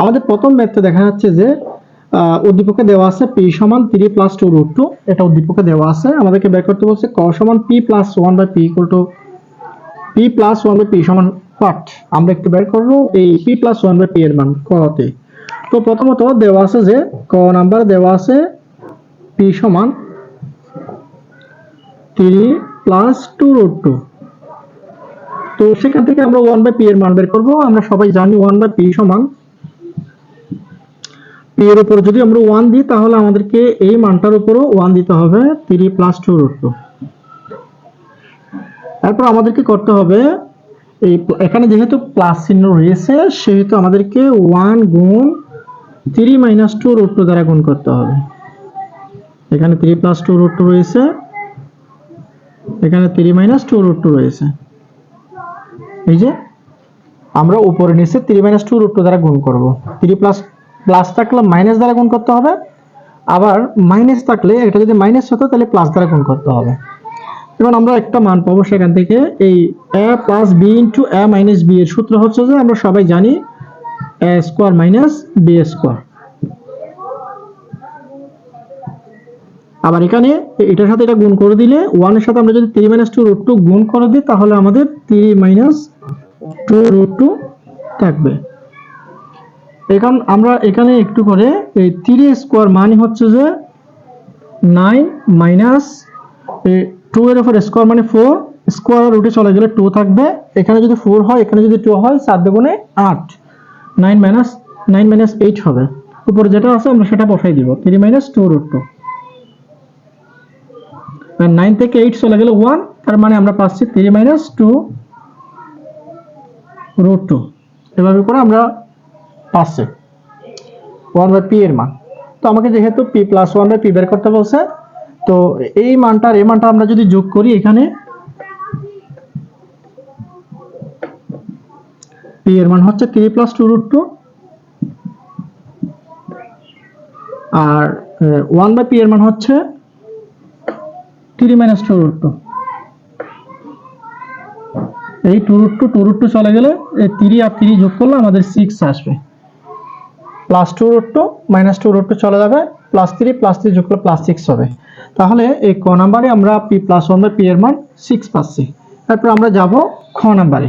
আমাদের প্রথম ম্যাথে দেখা যাচ্ছে যে উদ্দীপকে দেওয়া আছে পি সমান three plus two root two এটা উদ্দীপকে দেওয়া আছে। আমাদেরকে বের করতে বলছে ক সমান P plus one by P equal to P plus one by P সমান হোয়াট আমরা একটু বের করব এই P plus one by P এর মান কতে তো। প্রথমত দেওয়া আছে যে, ক নাম্বার দেওয়া আছে পি সমান three plus two root two তো সেখান থেকে আমরা ওয়ান বাই পি এর মান বের করব। আমরা সবাই জানি ওয়ান বাই পি সমান পি এর উপর যদি আমরা ওয়ান দিই, তাহলে আমাদেরকে এই মানটার উপরও ওয়ান দিতে হবে three plus two root two তারপর আমাদেরকে করতে হবে, এই এখানে যেহেতু প্লাস চিহ্ন রয়েছে, সেহেতু আমাদেরকে ওয়ান গুণ three minus two root two দ্বারা গুণ করতে হবে। এখানে three plus two root two রয়েছে, এখানে three minus two root two রয়েছে। এই যে, আমরা উপরে নিচে three minus two root two দ্বারা গুণ করব। থ্রি প্লাস প্লাস থাকলে মাইনাস দ্বারা গুণ করতে হবে। আবার মাইনাস থাকলে এটা যদি মাইনাস হতো, তাহলে প্লাস দ্বারা গুণ করতে হবে। এখন আমরা একটা মান পাবো সেখান থেকে, এই A plus B into A minus B এর সূত্র হচ্ছে যে আমরা সবাই জানি A square minus B square আবার এখানে এটার সাথে এটা গুণ করে দিলে ওয়ানের সাথে আমরা যদি three minus two root two গুণ করে দিই, তাহলে আমাদের three minus two root two থাকবে। এখন আমরা এখানে একটু করে এই থ্রি স্কোয়ার মানে হচ্ছে যে নাইন মাইনাস টু এর উপর স্কোয়ার মানে ফোর, স্কোয়ার রুটে চলে গেলে টু থাকবে। এখানে যদি ফোর হয়, এখানে যদি টু হয়, চার দুগুণে আট। Nine minus nine minus eight হবে। উপরে যেটা আছে, আমরা সেটা বসাই দিব। Three minus two root two. আর নাইন থেকে এইট চলে গেলে ওয়ান, তার মানে আমরা পাচ্ছি three minus two root two. এভাবে করে আমরা পাচ্ছি ওয়ান বাই পি এর মান। তো আমাকে যেহেতু P plus one by P বের করতে বলছে, তো এই মানটা আর এই মানটা আমরা যদি যোগ করি এখানে পি এর মান হচ্ছে three plus two root two R one by P এর মান হচ্ছে three minus two root two এই two root two two root two চলে গেলে এই থ্রি আর থ্রি যোগ করলে আমাদের সিক্স আসবে। Plus two root two minus two root two চলে যাবে প্লাস থ্রি প্লাস থ্রি যোগ করলে প্লাস সিক্স হবে। তাহলে এই ক নাম্বারে আমরা P plus one by P এর মান সিক্স পাচ্ছি। তারপর আমরা যাব খ নাম্বারে।